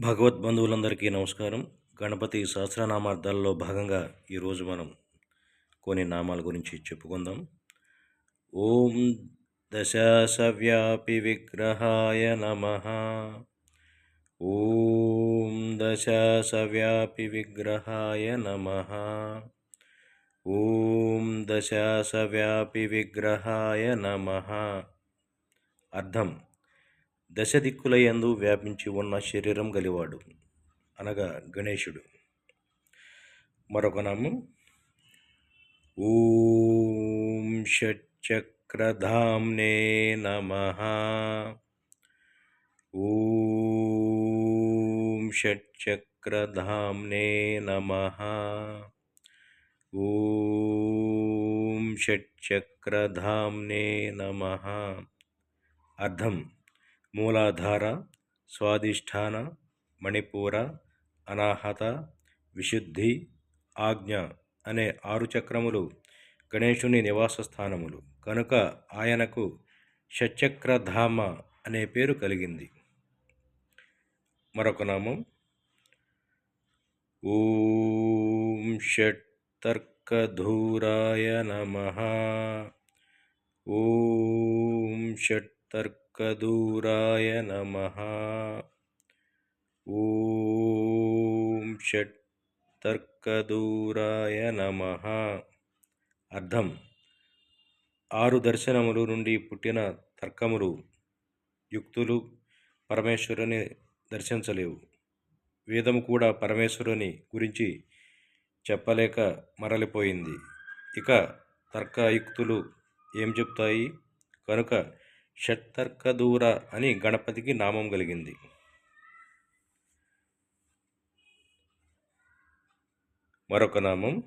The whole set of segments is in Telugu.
భగవత్ బంధువులందరికీ నమస్కారం. గణపతి సహస్రనామార్థాల్లో భాగంగా ఈరోజు మనం కొన్ని నామాల గురించి చెప్పుకుందాం. ఓం దశాసవ్యాపి విగ్రహాయ నమ. ఓం దశాసవ్యాపి విగ్రహాయ నమ. ఓం దశాసవ్యాపి విగ్రహాయ నమ. అర్థం. దశ దిక్కులయందు వ్యాపించి ఉన్న శరీరం గలివాడు. అనగా గణేశుడు. మరొక నామం ఓం షట్చక్రధామ్నే నమ. ఓం షట్చక్రధామ్నే నమ. ఓం షట్చక్రధామ్నే నమ. అర్థం మూలాధార స్వాధిష్టాన మణిపూర అనాహత విశుద్ధి ఆజ్ఞ అనే ఆరు చక్రములు గణేశుని నివాస స్థానములు కనుక ఆయనకు షట్చక్రధామ అనే పేరు కలిగింది. మరొక నామం ఓం షట్తర్కధూరాయ నమ. ఓం షట్ తర్కదూరాయ నమ ఓం షట్ తర్కదూరాయ నమ అర్థం. ఆరు దర్శనములు నుండి పుట్టిన తర్కములు యుక్తులు పరమేశ్వరుని దర్శించలేవు. వేదము కూడా పరమేశ్వరుని గురించి చెప్పలేక మరలిపోయింది. ఇక తర్కయుక్తులు ఏం చెప్తాయి? కనుక షట్తర్కదూర అని గణపతికి నామం కలిగింది. మరొక నామం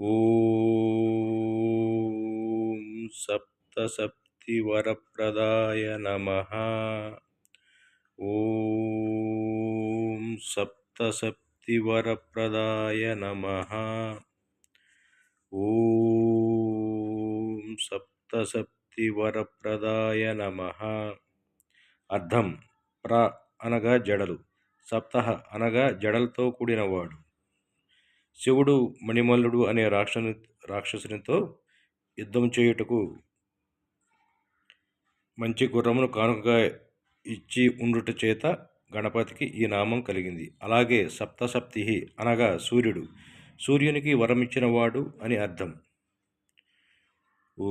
ఓం సప్తసప్తి వరప్రదాయ నమ. ఓం సప్తసప్తి వరప్రదాయ నమ. ఓం సప్తసప్తి వరప్రదాయ నమ. అర్థం ప్ర అనగా జడలు. సప్తహ అనగా జడలతో కూడినవాడు. శివుడు మణిమల్లుడు అనే రాక్షసు రాక్షసునితో యుద్ధం చేయుటకు మంచి గుర్రమును కానుకగా ఇచ్చి ఉండుట చేత గణపతికి ఈ నామం కలిగింది. అలాగే సప్తసప్తి అనగా సూర్యుడు. సూర్యునికి వరం ఇచ్చినవాడు అని అర్థం ఓ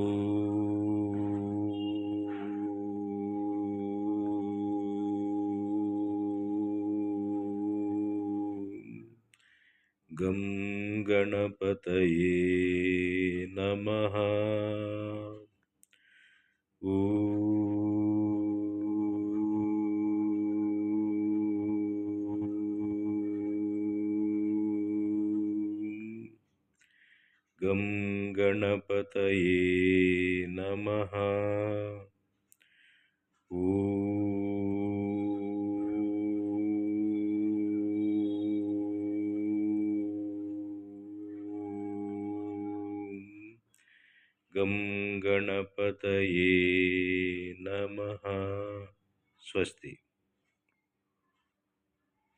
गं गणपतये नमः। ऊ। गं गणपतये नमः। गं गणपतये नमः। स्वस्ति।